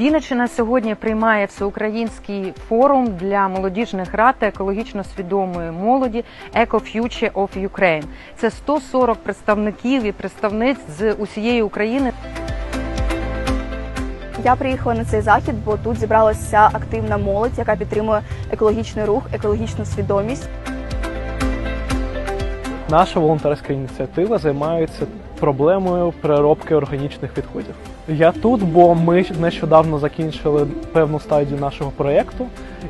Вінниччина сьогодні приймає всеукраїнський форум для молодіжних рад та екологічно свідомої молоді Eco Future of Ukraine. Це 140 представників і представниць з усієї України. Я приїхала на цей захід, бо тут зібралася активна молодь, яка підтримує екологічний рух, екологічну свідомість. Наша волонтерська ініціатива займається проблемою переробки органічних відходів. Я тут, бо ми нещодавно закінчили певну стадію нашого проєкту,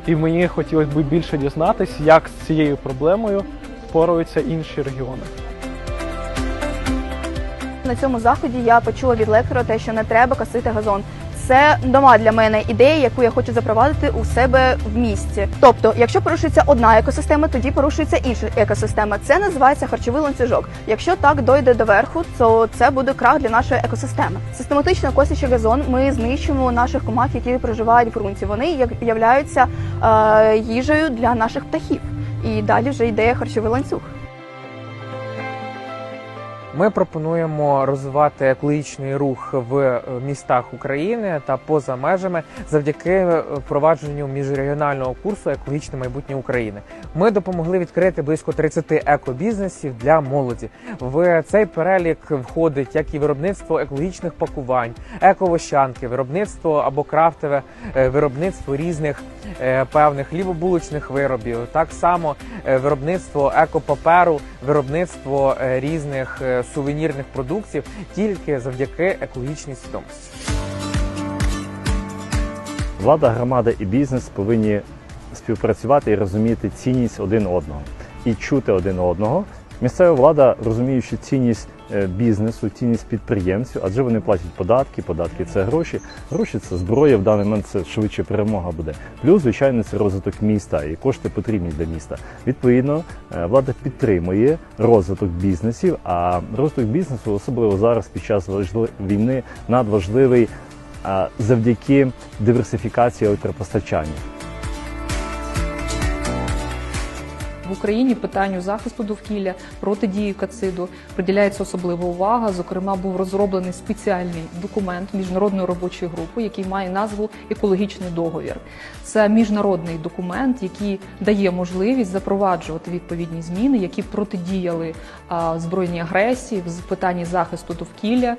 і мені хотілося б більше дізнатися, як з цією проблемою впораються інші регіони. На цьому заході я почула від лектора те, що не треба косити газон. Це нова для мене ідея, яку я хочу запровадити у себе в місті. Тобто, якщо порушується одна екосистема, тоді порушується інша екосистема. Це називається харчовий ланцюжок. Якщо так дойде до верху, то це буде крах для нашої екосистеми. Систематично косячи газон, ми знищуємо наших комах, які проживають в ґрунті. Вони являються е, їжею для наших птахів. І далі вже йде харчовий ланцюг. Ми пропонуємо розвивати екологічний рух в е, містах України та поза межами завдяки е, впровадженню міжрегіонального курсу Екологічне майбутнє України. Ми допомогли відкрити близько 30 екобізнесів для молоді. В цей перелік входить як і виробництво екологічних пакувань, ековощанки, виробництво або крафтове е, виробництво різних певних хлібобулочних виробів, так само виробництво екопаперу, виробництво різних сувенірних продуктів тільки завдяки екологічній свідомості. Влада, громада і бізнес повинні співпрацювати і розуміти цінність один одного і чути один одного. Місцева влада, розуміючи цінність е, бізнесу, цінність підприємців, адже вони платять податки, податки це гроші. Гроші це зброя, в даний момент це швидше перемога буде. Плюс, звичайно, це розвиток міста і кошти потрібні для міста. Відповідно, е, влада підтримує розвиток бізнесів, а розвиток бізнесу, особливо зараз під час війни, надважливий завдяки диверсифікації електропостачання. В Україні питанню захисту довкілля протидії кациду приділяється особлива увага. Зокрема, був розроблений спеціальний документ міжнародної робочої групи, який має назву екологічний договір. Це міжнародний документ, який дає можливість запроваджувати відповідні зміни, які протидіяли збройній агресії в питанні захисту довкілля.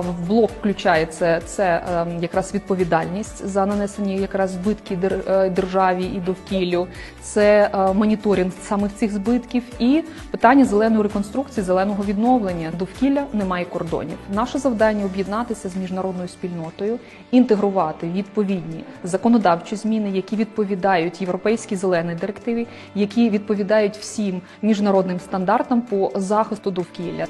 В блок включається це е, якраз відповідальність за нанесені якраз збитки е, державі і довкіллю. Це е, моніторинг саме цих збитків і питання зеленої реконструкції, зеленого відновлення. Довкілля немає кордонів. Наше завдання об'єднатися з міжнародною спільнотою, інтегрувати відповідні законодавчі зміни, які відповідають європейській зеленій директиві, які відповідають всім міжнародним стандартам по захисту довкілля.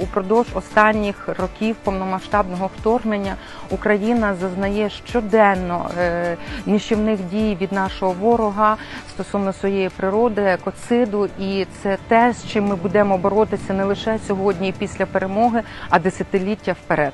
Упродовж останніх років повномасштабного вторгнення Україна зазнає щоденно е, нищівних дій від нашого ворога стосовно своєї природи, екоциду, і це те, з чим ми будемо боротися не лише сьогодні і після перемоги, а десятиліття вперед.